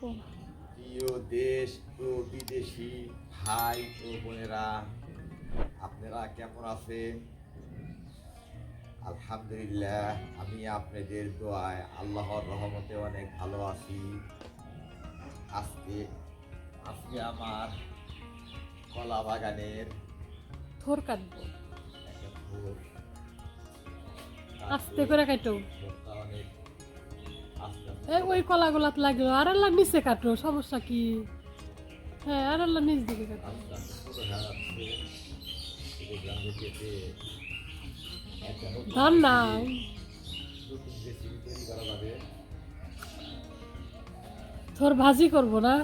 প্রিয় দেশ ও বিদেশি ভাই ও বোনেরা আপনারা কেমন আছেন? আলহামদুলিল্লাহ আমি আপনাদের দোয়ায় আল্লাহর রহমতে অনেক ভালো আছি। আজকে আজকে আমার কলা বাগানের থোর কাটবো। আস্তে করে কাটো। অনেক এই ওই কলা গোলাত লাগল। আর আল্লাহ নিচে কাটো, সমস্যা কি? হ্যাঁ আর আল্লাহ নিচ দিকে কাটো। ধান নাই তৈরি ভাজি করব না।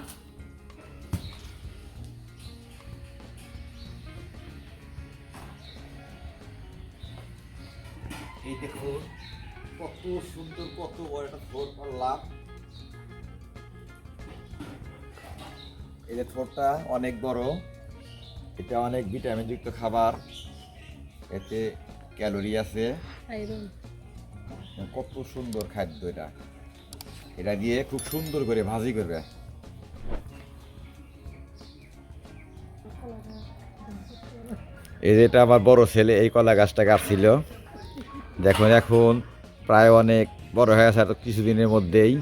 সুন্দর কত বড় একটা থোর পারলাম। এই যে থোরটা অনেক বড়। এটা অনেক ভিটামিন যুক্ত খাবার। এতে ক্যালোরি আছে। কত সুন্দর খাদ্য এটা। এটা দিয়ে খুব সুন্দর করে ভাজি করবে। এই যে এটা আমার বড় ছেলে এই কলা গাছটা গাছছিল দেখুন এখন প্রায় অনেক বড় হয়ে আর কিছুদিনের মধ্যেই।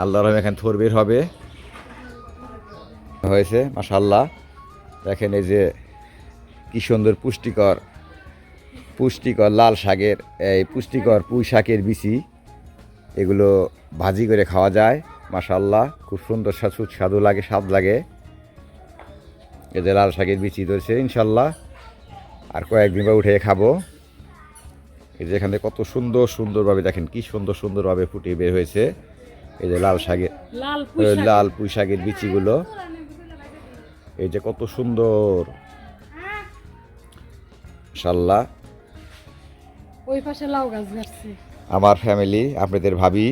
আল্লাহর রহমে এখানে থোর বের হবে। হয়েছে মাসাল্লাহ দেখেন এই যে কি সুন্দর পুষ্টিকর পুষ্টিকর লাল শাকের, এই পুষ্টিকর পুঁই শাকের বিচি। এগুলো ভাজি করে খাওয়া যায় মাসাল্লাহ খুব সুন্দর স্বাদ, সুস্বাদু লাগে, স্বাদ লাগে। এদের লাল শাকের বিচি ধরছে ইনশাল্লাহ আর কয়েকদিন পর উঠে খাব। এই যে এখানে কত সুন্দর সুন্দরভাবে দেখেন কি সুন্দর সুন্দরভাবে ফুটে বের হয়েছে। এই যে লাল শাকের লাল পুঁই শাকের বিচিগুলো। এই যে কত সুন্দর। ইনশাল্লাহ ওই পাশে লাউ গাছ গাছছে আমার ফ্যামিলি আপনাদের ভাবি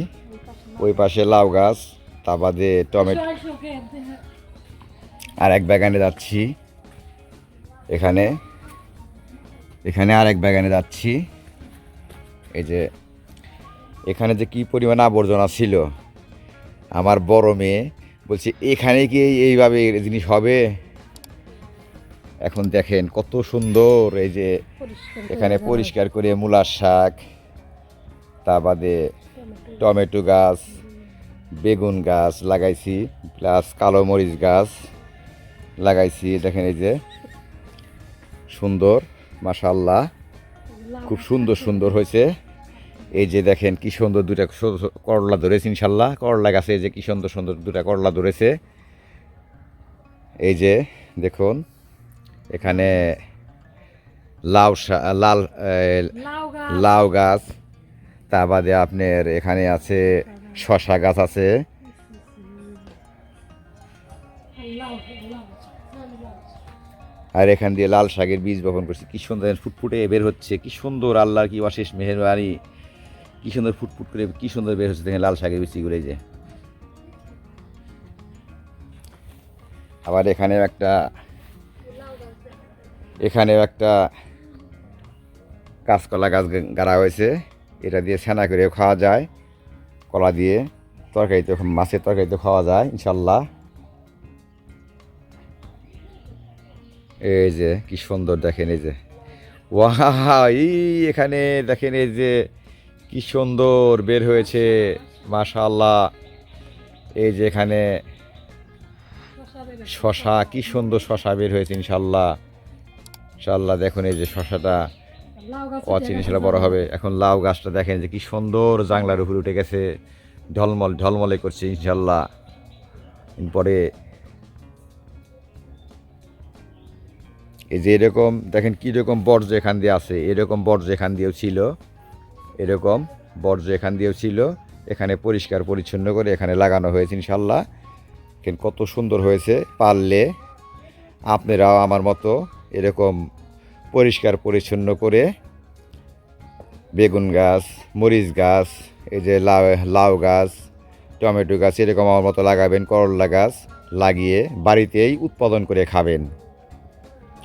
ওই পাশে লাউ গাছ তা বাদে টমেটো আর এক বাগানে যাচ্ছি। এখানে এখানে আর এক বাগানে যাচ্ছি। এই যে এখানে যে কি পরিমাণ আবর্জনা ছিল আমার বড় মেয়ে বলছে এখানে কি এইভাবে জিনিস হবে? এখন দেখেন কত সুন্দর এই যে এখানে পরিষ্কার করে মূলার শাক তা বাদে টমেটো। গাছ বেগুন গাছ লাগাইছি প্লাস কালো মরিচ গাছ লাগাইছি দেখেন এই যে সুন্দর মাশাল্লাহ খুব সুন্দর সুন্দর হয়েছে। এই যে দেখেন কি সুন্দর দুটা করলা ধরেছে ইনশাল্লাহ। করলা গাছে এই যে কি সুন্দর সুন্দর দুটা করলা ধরেছে। এই যে দেখুন এখানে লাউ লাল লাউ গাছ। তা বাদে আপনার এখানে আছে শশা গাছ আছে। আর এখান দিয়ে লাল শাকের বীজ বপন করছি। কি সুন্দর ফুটফুটে বের হচ্ছে কি সুন্দর আল্লাহর কি অশেষ মেহরবানি। কি সুন্দর ফুটফুট করে, কি সুন্দর বের হচ্ছে দেখেন, লাল শাকের বীজগুলো এই যে। আবার এখানেও একটা এখানেও একটা কাঁচকলা গাছ গাড়া হয়েছে। এটা দিয়ে ছানা করেও খাওয়া যায়, কলা দিয়ে। তরকারিতে মাছের তরকারিতে খাওয়া যায়, ইনশাল্লাহ। এই যে, কি সুন্দর দেখেন এই যে। ওয়াহা এই এখানে দেখেন এই যে কি সুন্দর বের হয়েছে মাশাল্লাহ এই যে এখানে শশা, কি সুন্দর শশা বের হয়েছে ইনশাল্লাহ ইনশাল্লাহ দেখুন এই যে শশাটা অচিন সেটা বড় হবে। এখন লাউ গাছটা দেখেন যে কি সুন্দর জাংলার উপরে উঠে গেছে, ঢলমল, ঢলমলে করছে ইনশাল্লাহ পরে এই যে এরকম, দেখেন কীরকম বর্জ্য এখান দিয়ে আছে, এরকম বর্জ্য এখান দিয়েও ছিল। এরকম বর্জ্য এখান দিয়েও ছিল, এখানে পরিষ্কার পরিচ্ছন্ন করে এখানে লাগানো হয়েছে ইনশাল্লাহ দেখেন কত সুন্দর হয়েছে পারলে। আপনারাও আমার মতো এরকম পরিষ্কার পরিচ্ছন্ন করে বেগুন গাছ, মরিচ গাছ, এই যে লাউ লাউ গাছ, টমেটো গাছ এরকম আমার মতো লাগাবেন, করলা গাছ লাগিয়ে বাড়িতেই উৎপাদন করে খাবেন।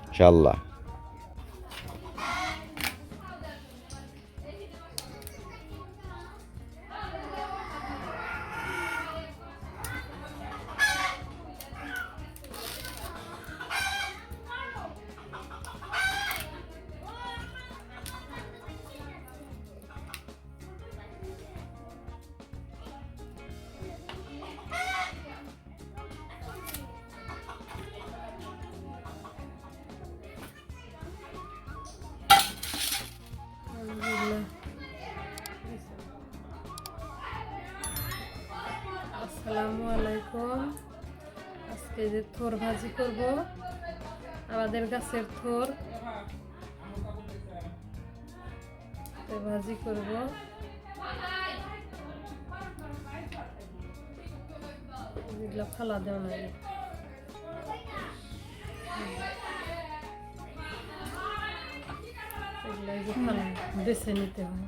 ইনশাল্লাহ আজকে যে থোর ভাজি করব। আমাদের গাছের থোর। ভাজি করব। এগুলো ফালা দেওয়া লাগে এগুলো বেছে নিতে হয়।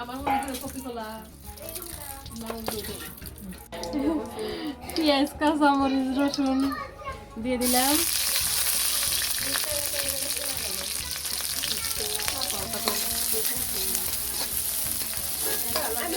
আমার মনে করে কপি কলা পেঁয়াজ কাঁচামরিচ রসুন দিয়ে দিলাম আমি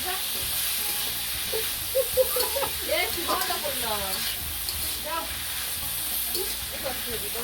আমাদের ভুলে যায় এরা পায় না এরা তোলা তোলা না না পড়া দাও না তারপরে হ্যাঁ করে দিত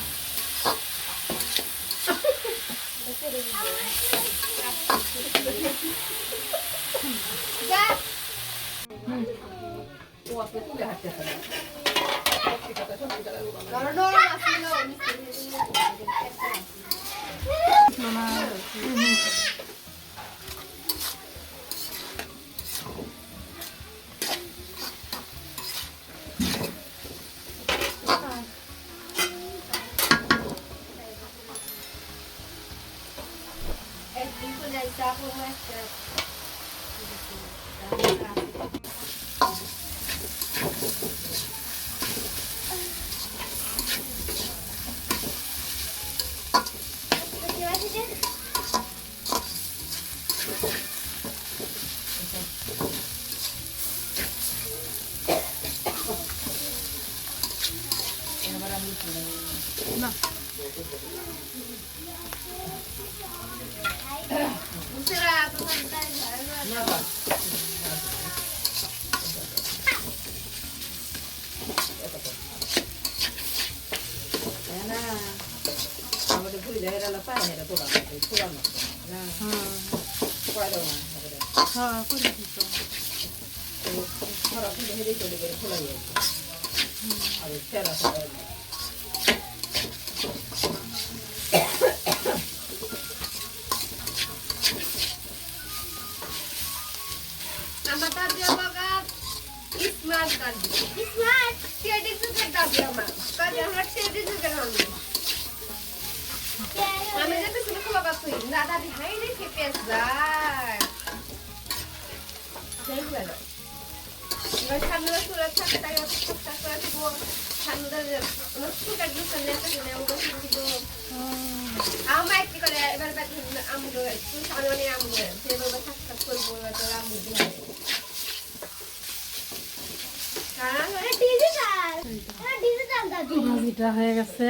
তো খরা ফুলে হেরেই চলে গেলে খোলা যায় আর তেরা আমি যাতে শুনে খুব অবাক হই দাদা ভাই রে খেপে যায় সামনে সুরাত থাকে তাই সামনে সুরাত দোকান নিয়ে থাকে আমার একটি করে এবার আমি আমি আমি থাক থাক করব তোর আমি ভাজিটা হয়ে গেছে।